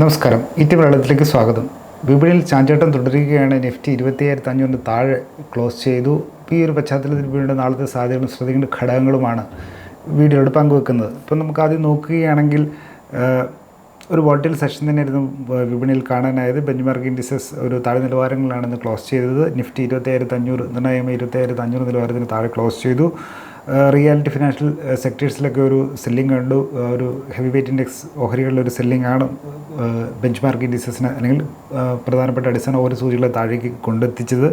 നമസ്കാരം. ഇറ്റി വെള്ളത്തിലേക്ക് സ്വാഗതം. വിപണിയിൽ ചാഞ്ചാട്ടം തുടരുകയാണ്. നിഫ്റ്റി ഇരുപത്തിയായിരത്തി അഞ്ഞൂറിന് താഴെ ക്ലോസ് ചെയ്തു. ഈ ഒരു പശ്ചാത്തലത്തിൽ വീണ്ടും നാളത്തെ സാധ്യതകളും ശ്രദ്ധിക്കേണ്ട ഘടകങ്ങളുമാണ് വീഡിയോയോട് പങ്കുവെക്കുന്നത്. ഇപ്പം നമുക്ക് ആദ്യം നോക്കുകയാണെങ്കിൽ ഒരു വോട്ടിൽ സെഷൻ തന്നെയായിരുന്നു വിപണിയിൽ കാണാനായത്. ബെഞ്ച്മാർക്ക് ഇൻഡിസസ് ഒരു താഴെ നിലവാരങ്ങളാണ് ഇന്ന് ക്ലോസ് ചെയ്തത്. നിഫ്റ്റി ഇരുപത്തിയായിരത്തി അഞ്ഞൂറ് നിർണായകമായി ഇരുപത്തിയായിരത്തി അഞ്ഞൂറ് നിലവാരത്തിന് താഴെ ക്ലോസ് ചെയ്തു. റിയാലിറ്റി ഫിനാൻഷ്യൽ സെക്ടേഴ്സിലൊക്കെ ഒരു സെല്ലിംഗ് കണ്ടു. ഒരു ഹെവി വെയിറ്റ് ഇൻഡെക്സ് ഓഹരികളിലെ ഒരു സെല്ലിംഗ് ആണ്. ബെഞ്ച് മാർക്ക് ഇൻഡീസസിനെ അല്ലെങ്കിൽ പ്രധാനപ്പെട്ട അടിസ്ഥാന ഓരോ സൂചികളെ താഴേക്ക് കൊണ്ടെത്തിച്ചത്.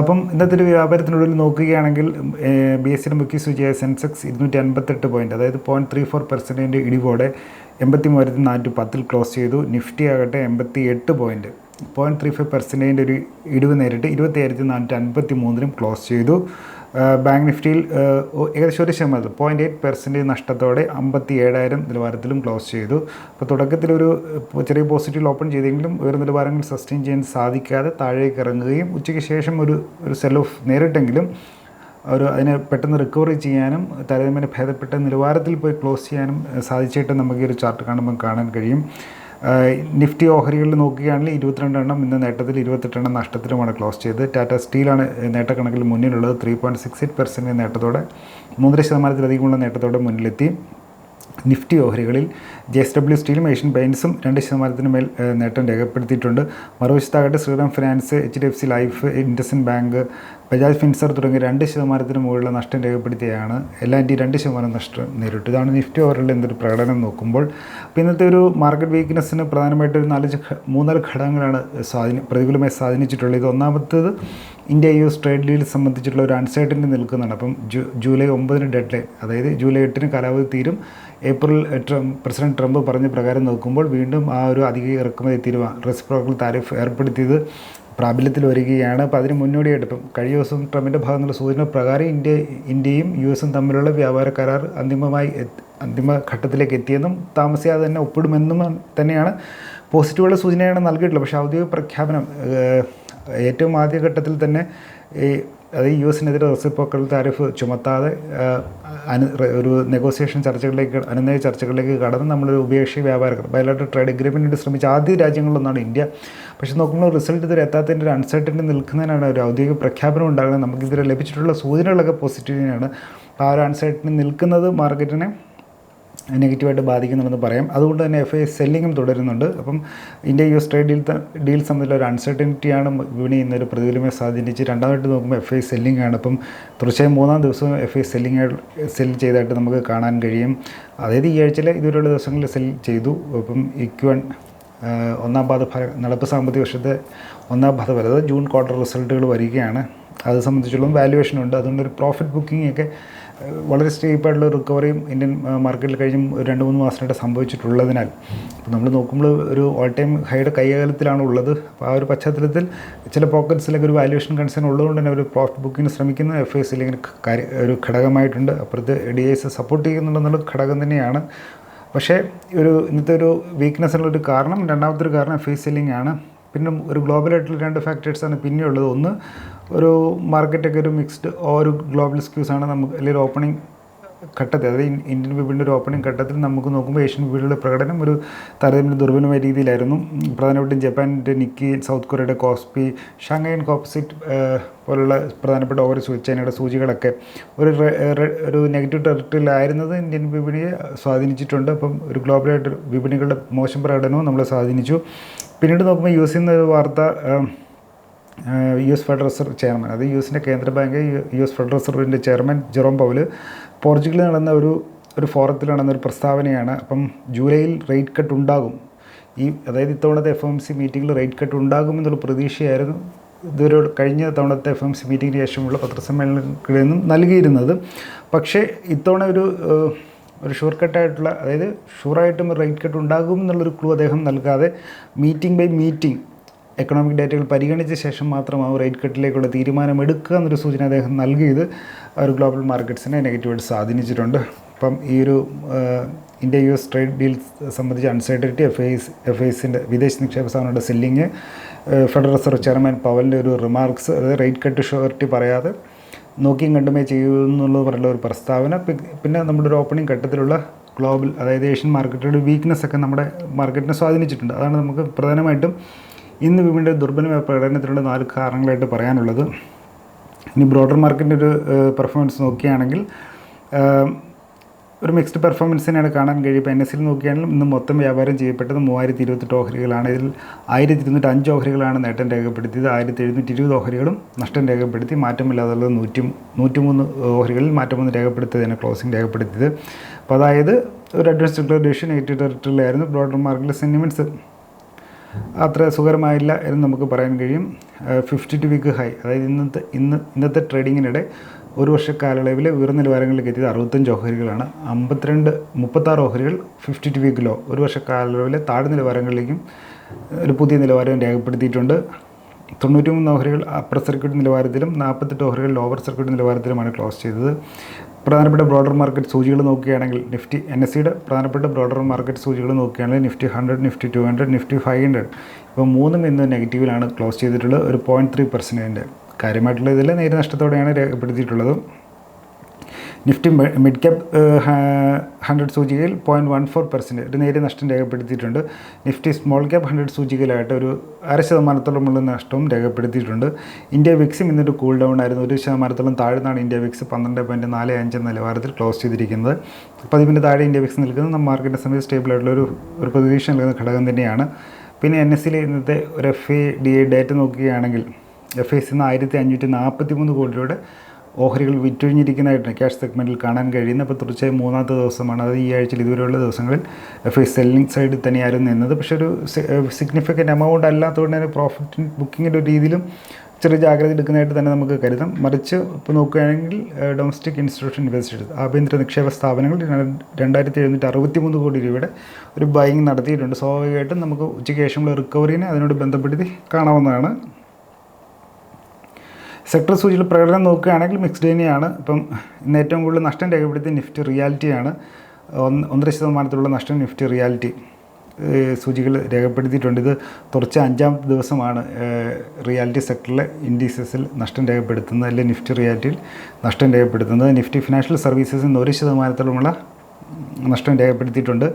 അപ്പം ഇന്നത്തെ ഒരു വ്യാപാരത്തിനുള്ളിൽ നോക്കുകയാണെങ്കിൽ ബി എസ് സിയുടെ മുഖ്യ സൂചിയായ സെൻസെക്സ് ഇരുന്നൂറ്റി അൻപത്തെട്ട് പോയിന്റ് അതായത് പോയിന്റ് ത്രീ ഫോർ പെർസെന്റേജ് ഇടിവോടെ എൺപത്തി മൂവായിരത്തി നാനൂറ്റി പത്തിൽ ക്ലോസ് ചെയ്തു. നിഫ്റ്റി ആകട്ടെ എൺപത്തി എട്ട് പോയിന്റ് പോയിന്റ് ത്രീ ഫൈവ് പെർസെന്റേജിന്റെ ഒരു ഇടിവ് നേരിട്ട് ഇരുപത്തി ആയിരത്തി നാനൂറ്റി അൻപത്തി മൂന്നിനും ക്ലോസ് ചെയ്തു. ബാങ്ക് നിഫ്റ്റിയിൽ ഏകദേശം ഒരു ശതമാനം പോയിന്റ് എയ്റ്റ് പെർസെന്റേജ് നഷ്ടത്തോടെ അമ്പത്തി ഏഴായിരം നിലവാരത്തിലും ക്ലോസ് ചെയ്തു. അപ്പോൾ തുടക്കത്തിൽ ഒരു ചെറിയ പോസിറ്റീവ് ഓപ്പൺ ചെയ്തെങ്കിലും ഉയർന്ന നിലവാരങ്ങൾ സസ്റ്റെയിൻ ചെയ്യാൻ സാധിക്കാതെ താഴേക്ക് ഇറങ്ങുകയും ഉച്ചയ്ക്ക് ശേഷം ഒരു ഒരു സെൽ ഓഫ് നേരിട്ടെങ്കിലും ഒരു അതിനെ പെട്ടെന്ന് റിക്കവറി ചെയ്യാനും താരതമ്യേന ഭേദപ്പെട്ട നിലവാരത്തിൽ പോയി ക്ലോസ് ചെയ്യാനും സാധിച്ചിട്ട് നമുക്ക് ഈ ഒരു ചാർട്ട് കാണുമ്പോൾ കാണാൻ കഴിയും. നിഫ്റ്റി ഓഹരികളിൽ നോക്കുകയാണെങ്കിൽ ഇരുപത്തിരണ്ട് എണ്ണം ഇന്ന് നേട്ടത്തിൽ ഇരുപത്തെട്ടെണ്ണം നഷ്ടത്തിലുമാണ് ക്ലോസ് ചെയ്തത്. ടാറ്റ സ്റ്റീലാണ് നേട്ടക്കണക്കിൽ മുന്നിലുള്ളത്. Three point six eight percent നേട്ടത്തോടെ മൂന്നര ശതമാനത്തിലധികമുള്ള നേട്ടത്തോടെ മുന്നിലെത്തി. നിഫ്റ്റി ഓഹരികളിൽ ജെ എസ് ഡബ്ല്യു സ്റ്റീലും ഏഷ്യൻ പെയിൻസും രണ്ട് ശതമാനത്തിന് മേൽ നേട്ടം രേഖപ്പെടുത്തിയിട്ടുണ്ട്. മറുവശത്താകട്ടെ Shriram finance H D F C life IndusInd bank Bajaj Finserv തുടങ്ങിയ രണ്ട് ശതമാനത്തിന് മുകളിലുള്ള നഷ്ടം രേഖപ്പെടുത്തിയാണ് എൽ ആൻഡ് രണ്ട് ശതമാനം നഷ്ടം നേരിട്ടു ഇതാണ് നിഫ്റ്റി ഓവറിൽ എന്തൊരു പ്രകടനം നോക്കുമ്പോൾ. അപ്പോൾ ഇന്നത്തെ ഒരു മാർക്കറ്റ് വീക്ക്നെസ്സിന് പ്രധാനമായിട്ട് ഒരു നാല് മൂന്നാൽ ഘടകങ്ങളാണ് സ്വാധീന പ്രതികൂലമായി സ്വാധീനിച്ചിട്ടുള്ളത്. ഇത് ഒന്നാമത്തേത് India U S trade deal സംബന്ധിച്ചിട്ടുള്ള ഒരു അൺസർട്ടനിറ്റി നിൽക്കുന്നതാണ്. അപ്പം ജൂലൈ ഒമ്പതിന് ഡെഡ് ലൈൻ അതായത് ജൂലൈ എട്ടിന് കാലാവധി തീരും. ഏപ്രിൽ പ്രസിഡന്റ് ട്രംപ് പറഞ്ഞ പ്രകാരം നോക്കുമ്പോൾ വീണ്ടും ആ ഒരു അധിക ഇറക്കുമതി തീരുമാനം റെസ്പ്രോക്കൽ താരിഫ് ഏർപ്പെടുത്തിയത് പ്രാബല്യത്തിൽ വരികയാണ്. അപ്പോൾ അതിന് മുന്നോടിയായിട്ട് ഇപ്പം കഴിഞ്ഞ ദിവസം ട്രംപിന്റെ ഭാഗത്തുള്ള സൂചന പ്രകാരം ഇന്ത്യ ഇന്ത്യയും യു എസും തമ്മിലുള്ള വ്യാപാര കരാർ അന്തിമമായി അന്തിമ ഘട്ടത്തിലേക്ക് എത്തിയെന്നും താമസിയാതെ തന്നെ ഒപ്പിടുമെന്നും തന്നെയാണ് പോസിറ്റീവുള്ള സൂചനയാണ് നൽകിയിട്ടുള്ളത്. പക്ഷേ ഔദ്യോഗിക പ്രഖ്യാപനം ഏറ്റവും ഏറ്റവും ആദ്യഘട്ടത്തിൽ തന്നെ ഈ അത് യു എസിനെതിരെ റെസിപ്പോക്കൽ താരിഫ് ചുമത്താതെ അനു ഒരു നെഗോസിയേഷൻ ചർച്ചകളിലേക്ക് അനുനയ ചർച്ചകളിലേക്ക് കടന്ന് നമ്മളൊരു ഉഭയകക്ഷി വ്യാപാര ബയലാട്ടർ ട്രേഡ് അഗ്രിമെന്റിന് ശ്രമിച്ച ആദ്യ രാജ്യങ്ങളിലൊന്നാണ് ഇന്ത്യ. പക്ഷേ നോക്കുമ്പോൾ റിസൾട്ട് ഇതുവരെ എത്താത്തതിന്റെ ഒരു അൺസർട്ടനിറ്റി നിൽക്കുന്നതിനാണ് ഒരു ഔദ്യോഗിക പ്രഖ്യാപനം ഉണ്ടാകുന്നത്. നമുക്ക് ഇതുവരെ ലഭിച്ചിട്ടുള്ള സൂചനകളൊക്കെ പോസിറ്റീവിനാണ് ആ ഒരു അൺസർട്ടനി നിൽക്കുന്നത് മാർക്കറ്റിനെ നെഗറ്റീവായിട്ട് ബാധിക്കുന്നുണ്ടെന്ന് പറയാം. അതുകൊണ്ട് തന്നെ എഫ് ഐ സെല്ലിങ്ങും തുടരുന്നുണ്ട്. അപ്പം India U S trade deal deal സംബന്ധിച്ചുള്ള ഒരു അൺസർട്ടനിറ്റിയാണ് വിപണി ഇന്നൊരു പ്രതികൂലമായി സ്വാധീനിച്ച് രണ്ടാമതായിട്ട് നോക്കുമ്പോൾ എഫ് ഐ സെല്ലിംഗ് ആണ്. അപ്പം തീർച്ചയായും മൂന്നാം ദിവസവും എഫ് ഐ സെല്ലിംഗ് സെൽ ചെയ്തായിട്ട് നമുക്ക് കാണാൻ കഴിയും. അതായത് ഈ ആഴ്ചയിലെ ഇതുവരെയുള്ള ദിവസങ്ങളിൽ സെൽ ചെയ്തു. അപ്പം ഇക്വൺ ഒന്നാം പാദ ഫല നടപ്പ് സാമ്പത്തിക വർഷത്തെ ഒന്നാം പാദ ഫലം അതായത് ജൂൺ ക്വാർട്ടർ റിസൾട്ടുകൾ വരികയാണ്. അത് സംബന്ധിച്ചുള്ള വാല്യുവേഷൻ ഉണ്ട്. അതുകൊണ്ട് ഒരു പ്രോഫിറ്റ് ബുക്കിംഗ് ഒക്കെ വളരെ സ്റ്റേപ്പായിട്ടുള്ള റിക്കവറിയും ഇന്ത്യൻ മാർക്കറ്റിൽ കഴിഞ്ഞ രണ്ട് മൂന്ന് മാസത്തിനായിട്ട് സംഭവിച്ചിട്ടുള്ളതിനാൽ ഇപ്പോൾ നമ്മൾ നോക്കുമ്പോൾ ഒരു ഓൾ ടൈം ഹൈയുടെ കൈകാലത്തിലാണ് ഉള്ളത്. അപ്പോൾ ആ ഒരു പശ്ചാത്തലത്തിൽ ചില പോക്കറ്റ്സിലൊക്കെ ഒരു വാല്യുവേഷൻ കൺസേൺ ഉള്ളതുകൊണ്ട് തന്നെ ഒരു പ്രോഫിറ്റ് ബുക്കിങ്ങിന് ശ്രമിക്കുന്ന. എഫ് ഇല്ലെങ്കിൽ കാര്യ ഒരു ഘടകമായിട്ടുണ്ട്. അപ്പുറത്ത് ഡി എസ് സപ്പോർട്ട് ചെയ്യുന്നുണ്ടെന്നുള്ള ഘടകം തന്നെയാണ്. പക്ഷേ ഒരു ഇന്നത്തെ ഒരു വീക്ക്നെസ്സിനുള്ളൊരു കാരണം രണ്ടാമത്തെ ഒരു കാരണം ഫേസ് സെല്ലിംഗ് ആണ് പിന്നെ ഒരു ഗ്ലോബലായിട്ടുള്ള രണ്ട് ഫാക്ടേഴ്സാണ് പിന്നെയുള്ളത്. ഒന്ന് ഒരു മാർക്കറ്റൊക്കെ ഒരു മിക്സ്ഡ് ഒരു ഗ്ലോബൽ സ്ക്യൂസാണ് നമുക്ക് അല്ലെങ്കിൽ ഓപ്പണിംഗ് ഘട്ടത്തിൽ അതായത് ഇന്ത്യൻ വിപണിയുടെ ഒരു ഓപ്പണിംഗ് ഘട്ടത്തിൽ നമുക്ക് നോക്കുമ്പോൾ ഏഷ്യൻ വിപണിയുടെ പ്രകടനം ഒരു താരതമ്യം ദുർബലമായ രീതിയിലായിരുന്നു. പ്രധാനമായിട്ടും ജപ്പാന്റെ നിക്കി സൗത്ത് കൊറിയയുടെ കോസ്പി ഷാങ്ങൈൻ കോപ്സിറ്റ് പോലുള്ള പ്രധാനപ്പെട്ട സൂ- ചൈനയുടെ സൂചികളൊക്കെ ഒരു ഒരു നെഗറ്റീവ് ടെറിട്ടറിയിലായിരുന്നത് ഇന്ത്യൻ വിപണിയെ സ്വാധീനിച്ചിട്ടുണ്ട്. അപ്പം ഒരു ഗ്ലോബലായിട്ട് വിപണികളുടെ മോശം പ്രകടനവും നമ്മളെ സ്വാധീനിച്ചു. പിന്നീട് നോക്കുമ്പോൾ യു എസിൽ നിന്നൊരു വാർത്ത U S federal reserve chairman അത് യു എസിന്റെ കേന്ദ്ര ബാങ്ക് യു എസ് ഫെഡറൽ റിസർവിന്റെ ചെയർമാൻ ജെറോം പൗൽ പോർച്ചുഗലിൽ നടന്ന ഒരു ഒരു ഫോറത്തിൽ നടന്ന ഒരു പ്രസ്താവനയാണ്. അപ്പം ജൂലൈയിൽ റേറ്റ് കട്ട് ഉണ്ടാകും. ഈ അതായത് ഇത്തവണത്തെ എഫ് എം സി മീറ്റിങ്ങിൽ റേറ്റ് കട്ട് ഉണ്ടാകുമെന്നുള്ള പ്രതീക്ഷയായിരുന്നു. ഇതൊരു കഴിഞ്ഞ തവണത്തെ എഫ് എം സി മീറ്റിങ്ങിന് ശേഷമുള്ള പത്രസമ്മേളനങ്ങളിൽ നിന്നും നൽകിയിരുന്നത്. പക്ഷേ ഇത്തവണ ഒരു ഒരു ഷുവർ കട്ടായിട്ടുള്ള അതായത് ഷുവറായിട്ടും റേറ്റ് കട്ട് ഉണ്ടാകും എന്നുള്ളൊരു ക്ലൂ അദ്ദേഹം നൽകാതെ മീറ്റിംഗ് ബൈ മീറ്റിംഗ് എക്കണോമിക് ഡാറ്റകൾ പരിഗണിച്ച ശേഷം മാത്രമാവും റേറ്റ് കട്ടിലേക്കുള്ള തീരുമാനം എടുക്കുക എന്നൊരു സൂചന അദ്ദേഹം നൽകിയത്. ഒരു ഗ്ലോബൽ മാർക്കറ്റ്സിനെ നെഗറ്റീവായിട്ട് സ്വാധീനിച്ചിട്ടുണ്ട്. അപ്പം ഈ ഒരു India U S trade deal സംബന്ധിച്ച് അൺസർട്ടനിറ്റി എഫ് ഐസ് എഫ് ഐസിന്റെ വിദേശ നിക്ഷേപ സ്ഥാപനങ്ങളുടെ സെല്ലിങ് ഫെഡറൽ റിസർവ് ചെയർമാൻ പവലിന്റെ ഒരു റിമാർക്സ് അതായത് റേറ്റ് കട്ട് ഷോർട്ടി പറയാതെ നോക്കിയും കണ്ടുമേ ചെയ്യൂ എന്നുള്ളത് പറഞ്ഞുള്ള ഒരു പ്രസ്താവന. പിന്നെ നമ്മുടെ ഒരു ഓപ്പണിംഗ് ഘട്ടത്തിലുള്ള ഗ്ലോബൽ അതായത് ഏഷ്യൻ മാർക്കറ്റുകളുടെ വീക്ക്നെസ് ഒക്കെ നമ്മുടെ മാർക്കറ്റിനെ സ്വാധീനിച്ചിട്ടുണ്ട്. അതാണ് നമുക്ക് പ്രധാനമായിട്ടും ഇന്ന് വിപണിയുടെ ദുർബലമായ പ്രകടനത്തിനുള്ള നാല് കാരണങ്ങളായിട്ട് പറയാനുള്ളത്. ഇനി ബ്രോഡർ മാർക്കറ്റിന്റെ ഒരു പെർഫോമൻസ് നോക്കുകയാണെങ്കിൽ ഒരു മിക്സ്ഡ് തന്നെയാണ് കാണാൻ കഴിയും ഇപ്പോൾ എൻ എസ് സിയിൽ നോക്കുകയാണെങ്കിൽ ഇന്ന് മൊത്തം വ്യാപാരം ചെയ്യപ്പെട്ടത് മൂവായിരത്തി ഇരുപത്തെട്ട് ഓഹരികളാണ്. ഇതിൽ ആയിരത്തി ഇരുന്നൂറ്റി അഞ്ച് ഓഹരികളാണ് നേട്ടം രേഖപ്പെടുത്തിയത്. ആയിരത്തി എഴുന്നൂറ്റി ഇരുപത് ഓഹരികളും നഷ്ടം രേഖപ്പെടുത്തി. മാറ്റമില്ലാതുള്ളത് നൂറ്റി നൂറ്റിമൂന്ന് ഓഹരികളിൽ മാറ്റമൊന്നും രേഖപ്പെടുത്തിയതാണ് ക്ലോസിംഗ് രേഖപ്പെടുത്തിയത്. അപ്പോൾ അതായത് ഒരു അഡ്വാൻസ് ഡിക്ലറേഷൻ നെഗറ്റീവ് ടെറിട്ടറിയിലായിരുന്നു ബ്രോഡർ മാർക്കറ്റിലെ സെന്റിമെന്റ്സ് അത്ര സുഖകരമായില്ല എന്ന് നമുക്ക് പറയാൻ കഴിയും. ഫിഫ്റ്റി ടു വീക്ക് ഹൈ അതായത് ഇന്നത്തെ ഇന്ന് ഇന്നത്തെ ട്രേഡിങ്ങിനിടെ ഒരു വർഷ കാലയളവിൽ ഉയർന്ന നിലവാരങ്ങളിലേക്ക് എത്തിയത് അറുപത്തഞ്ച് ഓഹരികളാണ്. അമ്പത്തിരണ്ട് മുപ്പത്താറ് ഓഹരികൾ ഫിഫ്റ്റി ടു വീക്ക് ലോ ഒരു വർഷ കാലയളവിലെ താഴ്ന്ന നിലവാരങ്ങളിലേക്കും ഒരു പുതിയ നിലവാരം രേഖപ്പെടുത്തിയിട്ടുണ്ട്. തൊണ്ണൂറ്റി മൂന്ന് ഓഹരികൾ അപ്പർ സർക്യൂട്ട് നിലവാരത്തിലും നാൽപ്പത്തെട്ട് ഓഹരികൾ ലോവർ സർക്യൂട്ട് നിലവാരത്തിലുമാണ് ക്ലോസ് ചെയ്തത്. പ്രധാനപ്പെട്ട ബ്രോഡർ മാർക്കറ്റ് സൂചികൾ നോക്കുകയാണെങ്കിൽ നിഫ്റ്റി എൻ എസ് സിയുടെ പ്രധാനപ്പെട്ട ബ്രോഡർ മാർക്കറ്റ് സൂചികൾ നോക്കുകയാണെങ്കിൽ Nifty hundred Nifty two hundred Nifty five hundred ഇപ്പോൾ മൂന്നും ഇന്ന് നെഗറ്റീവിലാണ് ക്ലോസ് ചെയ്തിട്ടുള്ളത്. ഒരു പോയിന്റ് ത്രീ പെർസെന്റേജിന്റെ കാര്യമായിട്ടുള്ള ഇതിൽ നേരി നഷ്ടത്തോടെയാണ് രേഖപ്പെടുത്തിയിട്ടുള്ളത്. നിഫ്റ്റി മിഡ് ക്യാപ് ഹൺഡ്രഡ് സൂചികയിൽ പോയിന്റ് വൺ ഫോർ പെർസെന്റ് ഒരു നേരിയ നഷ്ടം രേഖപ്പെടുത്തിയിട്ടുണ്ട്. നിഫ്റ്റി സ്മോൾ ക്യാപ് ഹൺഡ്രഡ് സൂചികയിലായിട്ട് ഒരു അര ശതമാനത്തോളമുള്ള നഷ്ടവും രേഖപ്പെടുത്തിയിട്ടുണ്ട്. ഇന്ത്യ വിക്സും ഇന്നൊരു കൂൾ ഡൗൺ ആയിരുന്നു. ഒരു ശതമാനത്തോളം താഴ്ന്നാണ് ഇന്ത്യ വിക്സ് പന്ത്രണ്ട് പോയിന്റ് നാല് അഞ്ച് നിലവാരത്തിൽ ക്ലോസ് ചെയ്തിരിക്കുന്നത്. പതിവിന്റെ താഴെ ഇന്ത്യ വിക്സ് നിൽക്കുന്നത് നമ്മൾ മാർക്കറ്റിനെ സ്റ്റേബിൾ ആയിട്ടുള്ള ഒരു ഒരു പ്രതീക്ഷ നൽകുന്ന ഘടകം തന്നെയാണ്. പിന്നെ എൻ എസ് സിയിലെ ഇന്നത്തെ ഒരു F A D A data നോക്കുകയാണെങ്കിൽ എഫ് എസ് ഇന്ന് ആയിരത്തി അഞ്ഞൂറ്റി നാൽപ്പത്തി മൂന്ന് കോടിയുടെ ഓഹരികൾ വിറ്റൊഴിഞ്ഞിരിക്കുന്നതായിട്ട് ക്യാഷ് സെഗ്മെന്റിൽ കാണാൻ കഴിയുന്ന അപ്പോൾ തീർച്ചയായും മൂന്നാമത്തെ ദിവസമാണ്. അത് ഈ ആഴ്ചയിൽ ഇതുവരെയുള്ള ദിവസങ്ങളിൽ എഫ് ഐ സെല്ലിംഗ് സൈഡിൽ തന്നെയായിരുന്നു നിന്നത്. പക്ഷേ ഒരു സിഗ്നിഫിക്കന്റ് എമൗണ്ട് അല്ലാത്തതുകൊണ്ട് തന്നെ പ്രോഫിറ്റ് ബുക്കിങ്ങിന്റെ ഒരു രീതിയിലും ചെറിയ ജാഗ്രത എടുക്കുന്നതായിട്ട് തന്നെ നമുക്ക് കരുതാം. മറിച്ച് ഇപ്പോൾ നോക്കുകയാണെങ്കിൽ ഡൊമസ്റ്റിക് ഇൻസ്റ്റിറ്റ്യൂഷൻ ഇൻവെസ്റ്റേഴ്സ് ആഭ്യന്തര നിക്ഷേപ സ്ഥാപനങ്ങൾ രണ്ടായിരത്തി എഴുന്നൂറ്റി അറുപത്തി മൂന്ന് കോടി രൂപയുടെ ഒരു ബൈങ് നടത്തിയിട്ടുണ്ട്. സ്വാഭാവികമായിട്ടും നമുക്ക് ഉച്ചയ്ക്ക് ശേഷമുള്ള റിക്കവറിനെ അതിനോട് ബന്ധപ്പെടുത്തി കാണാവുന്നതാണ്. സെക്ടർ സൂചിയിൽ പ്രകടനം നോക്കുകയാണെങ്കിൽ മിക്സ്ഡ് തന്നെയാണ് ഇപ്പം ഇന്ന് ഏറ്റവും കൂടുതൽ നഷ്ടം രേഖപ്പെടുത്തിയ നിഫ്റ്റി റിയാലിറ്റിയാണ്. ഒന്ന് ഒന്നര ശതമാനത്തിലുള്ള നഷ്ടം നിഫ്റ്റി റിയാലിറ്റി സൂചികൾ രേഖപ്പെടുത്തിയിട്ടുണ്ട്. ഇത് തുടർച്ച അഞ്ചാമത്തെ ദിവസമാണ് റിയാലിറ്റി സെക്ടറിലെ ഇൻഡീസസിൽ നഷ്ടം രേഖപ്പെടുത്തുന്നത് അല്ലെങ്കിൽ നിഫ്റ്റി റിയാലിറ്റിയിൽ നഷ്ടം രേഖപ്പെടുത്തുന്നത്. നിഫ്റ്റി ഫിനാൻഷ്യൽ സർവീസസിൽ നിന്ന് ഒരു ശതമാനത്തോളമുള്ള നഷ്ടം രേഖപ്പെടുത്തിയിട്ടുണ്ട്.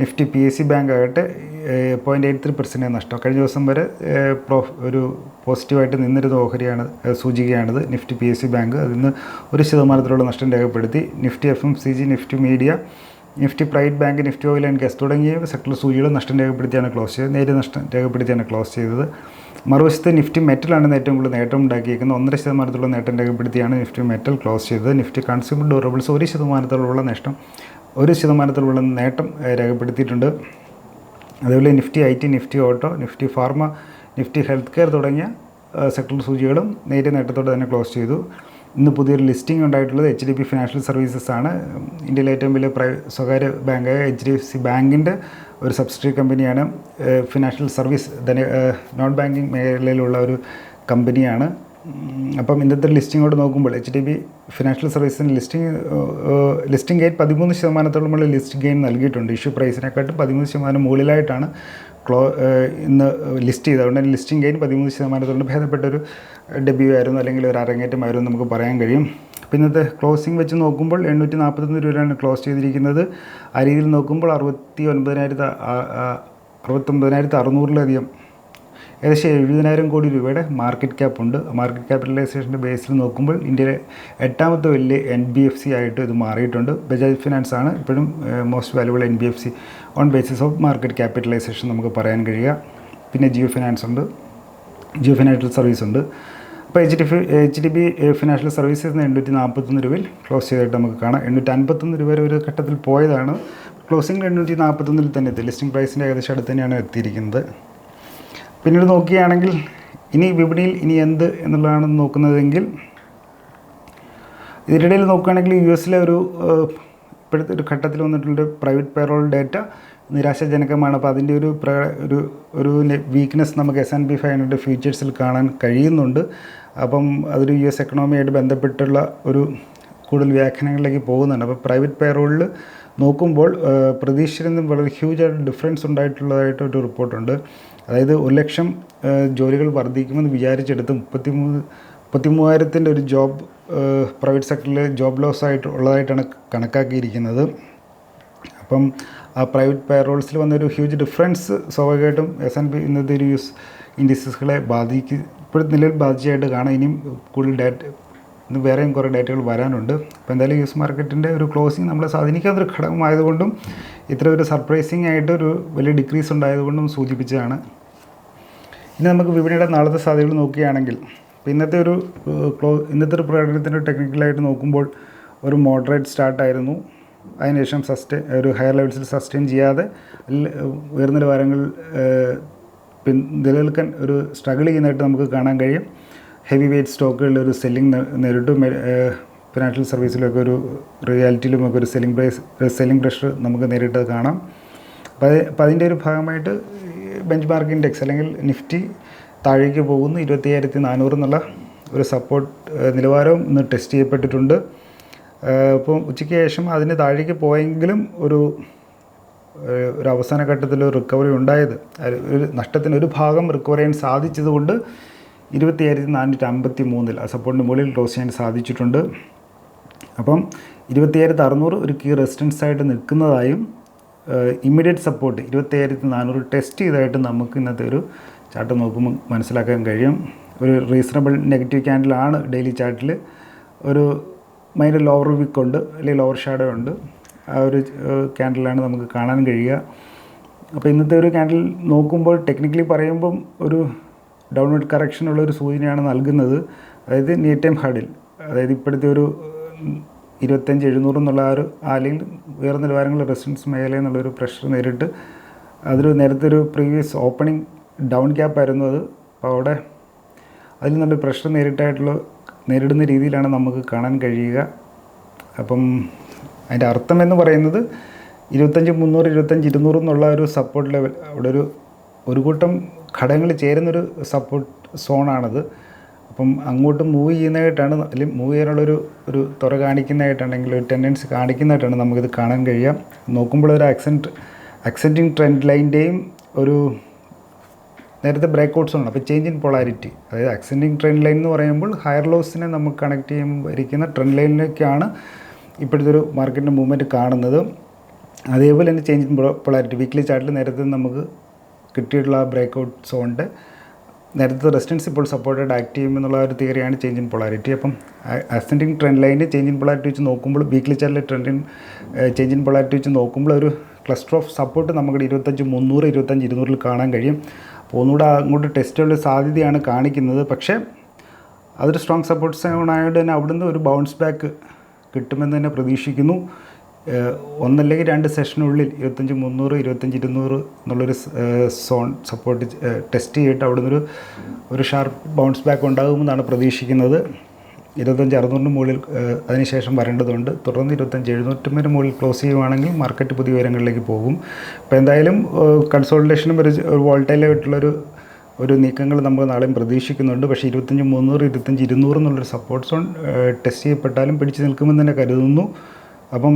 Nifty P S C bank ആയിട്ട് പോയിന്റ് എയ്റ്റ് ത്രീ പെർസെന്റ് നഷ്ടം. കഴിഞ്ഞ ദിവസം വരെ പ്രോ ഒരു പോസിറ്റീവായിട്ട് നിന്നിരുന്ന ഓഹരിയാണ് സൂചികയാണിത്. Nifty P S C bank അതിൽ നിന്ന് ഒരു ശതമാനത്തിലുള്ള നഷ്ടം രേഖപ്പെടുത്തി. Nifty F M C G Nifty media Nifty private bank Nifty oil and gas തുടങ്ങിയ സെക്ടർ സൂചികൾ നഷ്ടം രേഖപ്പെടുത്തിയാണ് ക്ലോസ് ചെയ്തത്. നേരിയ നഷ്ടം രേഖപ്പെടുത്തിയാണ് ക്ലോസ് ചെയ്തത്. മറുവശത്ത് നിഫ്റ്റി മെറ്റലാണ് ഏറ്റവും കൂടുതൽ നേട്ടം ഉണ്ടാക്കിയിരിക്കുന്നത്. ഒന്നര ശതമാനത്തോളം നേട്ടം രേഖപ്പെടുത്തിയാണ് നിഫ്റ്റി മെറ്റൽ ക്ലോസ് ചെയ്തത്. നിഫ്റ്റി കൺസ്യൂമർ ഡ്യൂറബിൾസ് ഒരു ശതമാനത്തോളമുള്ള നഷ്ടം ഒരു ശതമാനത്തിലുള്ള നേട്ടം രേഖപ്പെടുത്തിയിട്ടുണ്ട്. അതേപോലെ Nifty I T Nifty auto Nifty pharma Nifty health care തുടങ്ങിയ സെക്ടർ സൂചികളും നേരിയ നേട്ടത്തോടെ തന്നെ ക്ലോസ് ചെയ്തു. ഇന്ന് പുതിയൊരു ലിസ്റ്റിംഗ് ഉണ്ടായിട്ടുള്ളത് H D B financial services ആണ്. ഇന്ത്യയിലെ ഏറ്റവും വലിയ പ്രൈ സ്വകാര്യ ബാങ്കായ എച്ച് ഡി എഫ് സി ബാങ്കിന്റെ ഒരു സബ്സിഡറി കമ്പനിയാണ് ഫിനാൻഷ്യൽ സർവീസ് ധന നോൺ ബാങ്കിങ് മേഖലയിലുള്ള ഒരു കമ്പനിയാണ്. അപ്പം ഇന്നത്തെ ലിസ്റ്റിങ്ങോട് നോക്കുമ്പോൾ എച്ച് ഡി ബി ഫിനാൻഷ്യൽ സർവീസിന് ലിസ്റ്റിംഗ് ലിസ്റ്റിംഗ് ഗെയിൻ പതിമൂന്ന് ശതമാനത്തോളമുള്ള ലിസ്റ്റ് ഗെയിൻ നൽകിയിട്ടുണ്ട്. ഇഷ്യൂ പ്രൈസിനെക്കാട്ടും പതിമൂന്ന് ശതമാനം മുകളിലായിട്ടാണ് ക്ലോ ഇന്ന് ലിസ്റ്റ് ചെയ്തത്. അതുകൊണ്ട് ലിസ്റ്റിംഗ് ഗെയിൻ പതിമൂന്ന് ശതമാനത്തോളം ഭേദപ്പെട്ടൊരു ഡെബ്യൂ ആയിരുന്നു അല്ലെങ്കിൽ ഒരു അരങ്ങേറ്റമായിരുന്നു നമുക്ക് പറയാൻ കഴിയും. അപ്പോൾ ഇന്നത്തെ ക്ലോസിംഗ് വെച്ച് നോക്കുമ്പോൾ എണ്ണൂറ്റി നാൽപ്പത്തൊന്ന് രൂപയാണ് ക്ലോസ് ചെയ്തിരിക്കുന്നത്. ആ രീതിയിൽ നോക്കുമ്പോൾ അറുപത്തി ഒൻപതിനായിരത്തി അറുപത്തൊമ്പതിനായിരത്തി അറുന്നൂറിലധികം ഏകദേശം എഴുപതിനായിരം കോടി രൂപയുടെ മാർക്കറ്റ് ക്യാപ്പ് ഉണ്ട്. മാർക്കറ്റ് ക്യാപിറ്റലൈസേഷന്റെ ബേസിൽ നോക്കുമ്പോൾ ഇന്ത്യയിലെ എട്ടാമത്തെ വലിയ എൻ ബി എഫ് സി ആയിട്ട് ഇത് മാറിയിട്ടുണ്ട്. ബജാജ് ഫിനാൻസ് ആണ് ഇപ്പോഴും most valuable N B F C on basis of market capitalisation നമുക്ക് പറയാൻ കഴിയുക. പിന്നെ ജിയോ ഫിനാൻസ് ഉണ്ട്. ജിയോ ഫിനാൻഷ്യൽ സർവീസ് ഉണ്ട്. അപ്പോൾ H D H D B financial services നിന്ന് എണ്ണൂറ്റി നാൽപ്പത്തൊന്ന് രൂപയിൽ ക്ലോസ് ചെയ്തിട്ട് നമുക്ക് കാണാം. എണ്ണൂറ്റി അൻപത്തൊന്ന് രൂപ വരെ ഒരു ഘട്ടത്തിൽ പോയതാണ്. ക്ലോസിംഗ് എണ്ണൂറ്റി നാൽപ്പത്തൊന്നിൽ തന്നെ എത്തി ലിസ്റ്റിംഗ് പ്രൈസിന്റെ ഏകദേശം അടുത്ത് തന്നെയാണ് എത്തിയിരിക്കുന്നത്. പിന്നീട് നോക്കുകയാണെങ്കിൽ ഇനി വിപണിയിൽ ഇനി എന്ത് എന്നുള്ളതാണ് നോക്കുന്നതെങ്കിൽ ഇതിനിടയിൽ നോക്കുകയാണെങ്കിൽ യു എസിലെ ഒരു ഇപ്പോഴത്തെ ഒരു ഘട്ടത്തിൽ വന്നിട്ടുള്ള പ്രൈവറ്റ് പേറോൾ ഡേറ്റ നിരാശാജനകമാണ്. അപ്പോൾ അതിന്റെ ഒരു ഒരു ഒരു വീക്ക്നെസ് നമുക്ക് S N B five hundred ഫ്യൂച്ചേഴ്സിൽ കാണാൻ കഴിയുന്നുണ്ട്. അപ്പം അതൊരു യു എസ് എക്കണോമിയായിട്ട് ബന്ധപ്പെട്ടുള്ള ഒരു കൂടുതൽ വ്യാഖ്യാനങ്ങളിലേക്ക് പോകുന്നുണ്ട്. അപ്പോൾ പ്രൈവറ്റ് പേറോളിൽ നോക്കുമ്പോൾ നിന്നും വളരെ ഹ്യൂജ് ആയിട്ട് ഡിഫറൻസ് ഉണ്ടായിട്ടുള്ളതായിട്ട് ഒരു റിപ്പോർട്ടുണ്ട് അതായത് ഒരു ലക്ഷം ജോലികൾ വർദ്ധിക്കുമെന്ന് വിചാരിച്ചെടുത്ത് മുപ്പത്തി മൂന്ന് മുപ്പത്തി മൂവായിരത്തിന്റെ ഒരു ജോബ് പ്രൈവറ്റ് സെക്ടറിലെ ജോബ് ലോസ് ആയിട്ട് ഉള്ളതായിട്ടാണ് കണക്കാക്കിയിരിക്കുന്നത്. അപ്പം ആ പ്രൈവറ്റ് പേറോൾസിൽ വന്നൊരു ഹ്യൂജ് ഡിഫറൻസ് സ്വാഭാവികമായിട്ടും എസ് എൻ പി ഇന്നത്തെ ഒരു ഇൻഡിസസുകളെ ബാധിക്കും ഇപ്പോഴത്തെ നിലയിൽ ബാധിച്ചതായിട്ട് കാണാം. ഇനിയും കൂടുതൽ ഡാറ്റ ഇന്ന് വേറെയും കുറേ ഡേറ്റകൾ വരാനുണ്ട്. അപ്പോൾ എന്തായാലും യൂസ് മാർക്കറ്റിന്റെ ഒരു ക്ലോസിങ് നമ്മളെ സ്വാധീനിക്കാത്തൊരു ഘടകമായതുകൊണ്ടും ഇത്ര ഒരു സർപ്രൈസിങ് ആയിട്ട് ഒരു വലിയ ഡിക്രീസ് ഉണ്ടായതുകൊണ്ടും സൂചിപ്പിച്ചതാണ്. ഇനി നമുക്ക് വിപണിയുടെ നാളത്തെ സാധ്യതകൾ നോക്കുകയാണെങ്കിൽ ഇപ്പോൾ ഇന്നത്തെ ഒരു ക്ലോ ഇന്നത്തെ ഒരു പ്രകടനത്തിന്റെ ടെക്നിക്കലായിട്ട് നോക്കുമ്പോൾ ഒരു മോഡറേറ്റ് സ്റ്റാർട്ടായിരുന്നു അതിനുശേഷം സസ്റ്റെയിൻ ഒരു ഹയർ ലെവൽസിൽ സസ്റ്റെയിൻ ചെയ്യാതെ ഉയർന്ന നിലവാരങ്ങൾ പിൻ നിലനിൽക്കാൻ ഒരു സ്ട്രഗിൾ ചെയ്യുന്നതായിട്ട് നമുക്ക് കാണാൻ കഴിയും. ഹെവി വെയ്റ്റ് സ്റ്റോക്കുകളിൽ ഒരു സെല്ലിംഗ് നേരിട്ടും ഫിനാൻഷ്യൽ സർവീസിലൊക്കെ ഒരു റിയാലിറ്റിയിലുമൊക്കെ ഒരു സെല്ലിംഗ് പ്രൈസ് സെല്ലിംഗ് പ്രഷർ നമുക്ക് നേരിട്ട് കാണാം. അപ്പോൾ അതിന്റെ ഒരു ഭാഗമായിട്ട് ബെഞ്ച് മാർക്ക് ഇൻഡെക്സ് അല്ലെങ്കിൽ നിഫ്റ്റി താഴേക്ക് പോകുന്നു. ഇരുപത്തി അയ്യായിരത്തി നാനൂറ് എന്നുള്ള ഒരു സപ്പോർട്ട് നിലവാരവും ഇന്ന് ടെസ്റ്റ് ചെയ്യപ്പെട്ടിട്ടുണ്ട്. അപ്പോൾ ഉച്ചയ്ക്ക് ശേഷം അതിന് താഴേക്ക് പോയെങ്കിലും ഒരു ഒരു അവസാന ഘട്ടത്തിൽ റിക്കവറി ഉണ്ടായത്. ഒരു നഷ്ടത്തിന് ഒരു ഭാഗം റിക്കവർ ചെയ്യാൻ സാധിച്ചതുകൊണ്ട് ഇരുപത്തി അയ്യായിരത്തി നാനൂറ്റി അമ്പത്തി മൂന്നിൽ ആ സപ്പോർട്ടിന് മുകളിൽ ക്ലോസ് ചെയ്യാൻ സാധിച്ചിട്ടുണ്ട്. അപ്പം ഇരുപത്തിയായിരത്തി അറുന്നൂറ് ഒരു കീ റെസിസ്റ്റൻസ് ആയിട്ട് നിൽക്കുന്നതായും ഇമ്മീഡിയറ്റ് സപ്പോർട്ട് ഇരുപത്തിയായിരത്തി നാനൂറ് ടെസ്റ്റ് ചെയ്തായിട്ട് നമുക്ക് ഇന്നത്തെ ഒരു ചാർട്ട് നോക്കുമ്പോൾ മനസ്സിലാക്കാൻ കഴിയും. ഒരു റീസണബിൾ നെഗറ്റീവ് ക്യാൻഡിലാണ് ഡെയിലി ചാർട്ടിൽ ഒരു മൈനർ ലോവർ വിക്ക് ഉണ്ട് അല്ലെങ്കിൽ ലോവർ ഷാഡോ ഉണ്ട്. ആ ഒരു ക്യാൻഡിലാണ് നമുക്ക് കാണാൻ കഴിയുക. അപ്പോൾ ഇന്നത്തെ ഒരു ക്യാൻഡിൽ നോക്കുമ്പോൾ ടെക്നിക്കലി പറയുമ്പം ഒരു ഡൗൺവേർഡ് കറക്ഷനുള്ള ഒരു സൂചനയാണ് നൽകുന്നത്. അതായത് നിയർ ടൈം ഹാർഡിൽ അതായത് ഇപ്പോഴത്തെ ഒരു ഇരുപത്തഞ്ച് എഴുന്നൂറ് എന്നുള്ള ആ ഒരു അല്ലെങ്കിൽ ഉയർന്ന നിലവാരങ്ങൾ റെസിഡൻസ് മേഖല എന്നുള്ളൊരു പ്രഷർ നേരിട്ട് അതൊരു നേരത്തെ ഒരു പ്രീവിയസ് ഓപ്പണിംഗ് ഡൗൺ ക്യാപ്പ് ആയിരുന്നു അത്. അപ്പോൾ അവിടെ അതിൽ നല്ലൊരു പ്രഷർ നേരിട്ടായിട്ടുള്ള നേരിടുന്ന രീതിയിലാണ് നമുക്ക് കാണാൻ കഴിയുക. അപ്പം അതിന്റെ അർത്ഥം എന്ന് പറയുന്നത് ഇരുപത്തഞ്ച് മുന്നൂറ് ഇരുപത്തഞ്ച് ഇരുന്നൂറ് എന്നുള്ള ഒരു സപ്പോർട്ട് ലെവൽ അവിടെ ഒരു ഒരു കൂട്ടം ഘടകങ്ങൾ ചേരുന്നൊരു സപ്പോർട്ട് സോണാണത് അപ്പം അങ്ങോട്ട് മൂവ് ചെയ്യുന്നതായിട്ടാണ് അല്ലെങ്കിൽ മൂവ് ചെയ്യാനുള്ളൊരു ഒരു തുറ കാണിക്കുന്നതായിട്ടാണെങ്കിൽ ഒരു ടെൻഡൻസി കാണിക്കുന്നതായിട്ടാണ് നമുക്കിത് കാണാൻ കഴിയുക. നോക്കുമ്പോൾ ഒരു അക്സെന്റ് അക്സെന്റിങ് ട്രെൻഡ് ലൈന്റെയും ഒരു നേരത്തെ ബ്രേക്ക് ഔട്ട് ഉണ്ട് അപ്പോൾ ചേഞ്ച് ഇൻ പോളാരിറ്റി അതായത് അക്സെൻഡിങ് ട്രെൻഡ് ലൈൻ എന്ന് പറയുമ്പോൾ ഹയർ ലോസിനെ നമുക്ക് കണക്ട് ചെയ്യുമ്പോൾ ഇരിക്കുന്ന ട്രെൻഡ് ലൈനിലേക്കാണ് ഇപ്പോഴത്തെ ഒരു മാർക്കറ്റിന്റെ മൂവ്മെന്റ് കാണുന്നത്. അതേപോലെ തന്നെ ചേഞ്ച് ഇൻ പൊളാരിറ്റി വീക്ക്ലി ചാർട്ടിൽ നേരത്തെ നമുക്ക് കിട്ടിയിട്ടുള്ള ആ ബ്രേക്ക്ഔട്ട് സോണിന്റെ നേരത്തെ റെസിസ്റ്റൻസ് ഇപ്പോൾ സപ്പോർട്ടഡ് ആക്ട് ചെയ്യുമെന്നുള്ള ഒരു തിയറിയാണ് ചേഞ്ച് ഇൻ പൊളാരിറ്റി അപ്പം അസെൻഡിങ് ട്രെൻഡ് ലൈനിൽ ചേഞ്ച് ഇൻ പൊളാരിറ്റി വെച്ച് നോക്കുമ്പോൾ വീക്ക്ലി ചാർട്ടിലെ ട്രെൻഡിൻ ചേഞ്ച് ഇൻ പൊളാരിറ്റി വെച്ച് നോക്കുമ്പോൾ ഒരു ക്ലസ്റ്റർ ഓഫ് സപ്പോർട്ട് നമുക്ക് ഇരുപത്തഞ്ച് മുന്നൂറ് ഇരുപത്തഞ്ച് ഇരുന്നൂറിൽ കാണാൻ കഴിയും. അപ്പോൾ ഒന്നുകൂടെ അങ്ങോട്ട് ടെസ്റ്റുള്ള സാധ്യതയാണ് കാണിക്കുന്നത്. പക്ഷേ അതൊരു സ്ട്രോങ് സപ്പോർട്ട് സോൺ ആയതുകൊണ്ട് തന്നെ അവിടുന്ന് ഒരു ബൗൺസ് ബാക്ക് കിട്ടുമെന്ന് തന്നെ പ്രതീക്ഷിക്കുന്നു. ഒന്നല്ലെങ്കിൽ രണ്ട് സെഷനുള്ളിൽ ഇരുപത്തഞ്ച് മുന്നൂറ് ഇരുപത്തഞ്ച് ഇരുന്നൂറ് എന്നുള്ളൊരു സോൺ സപ്പോർട്ട് ടെസ്റ്റ് ചെയ്തിട്ട് അവിടെ നിന്നൊരു ഒരു ഷാർപ്പ് ബൗൺസ് ബാക്ക് ഉണ്ടാകുമെന്നാണ് പ്രതീക്ഷിക്കുന്നത്. ഇരുപത്തഞ്ച് അറുന്നൂറിന് മുകളിൽ അതിനുശേഷം വരേണ്ടതുണ്ട്. തുടർന്ന് ഇരുപത്തഞ്ച് എഴുന്നൂറ്റമ്പതിന് മുകളിൽ ക്ലോസ് ചെയ്യുവാണെങ്കിൽ മാർക്കറ്റ് പുതിയ ഉയരങ്ങളിലേക്ക് പോകും. അപ്പോൾ എന്തായാലും കൺസോൾട്ടേഷനും ഒരു വോൾട്ടൈലായിട്ടുള്ളൊരു ഒരു നീക്കങ്ങൾ നമ്മൾ നാളെയും പ്രതീക്ഷിക്കുന്നുണ്ട്. പക്ഷേ ഇരുപത്തഞ്ച് മുന്നൂറ് ഇരുപത്തഞ്ച് ഇരുന്നൂറ് എന്നുള്ളൊരു സപ്പോർട്ട് സോൺ ടെസ്റ്റ് ചെയ്യപ്പെട്ടാലും പിടിച്ചു നിൽക്കുമെന്ന് തന്നെ കരുതുന്നു. അപ്പം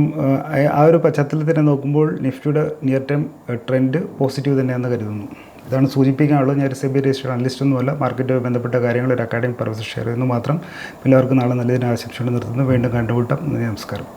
ആ ഒരു പശ്ചാത്തലത്തിൽ തന്നെ നോക്കുമ്പോൾ നിഫ്റ്റിയുടെ നിയർ ടൈം ട്രെൻഡ് പോസിറ്റീവ് തന്നെയാണെന്ന് കരുതുന്നു. ഇതാണ് സൂചിപ്പിക്കാനുള്ളത്. ഞാൻ സെബി രജിസ്റ്റർ അനലിസ്റ്റ് ഒന്നുമല്ല. മാർക്കറ്റുമായി ബന്ധപ്പെട്ട കാര്യങ്ങൾ ഒരു അക്കാഡമിക് പർപ്പസ് ഷെയർ ചെയ്യുന്നു മാത്രം. എല്ലാവർക്കും നാളെ നല്ലതിനെ ആശംസയോടെ നിർത്തുന്നു. വീണ്ടും കണ്ടുമുട്ടാം. നന്ദി നമസ്കാരം.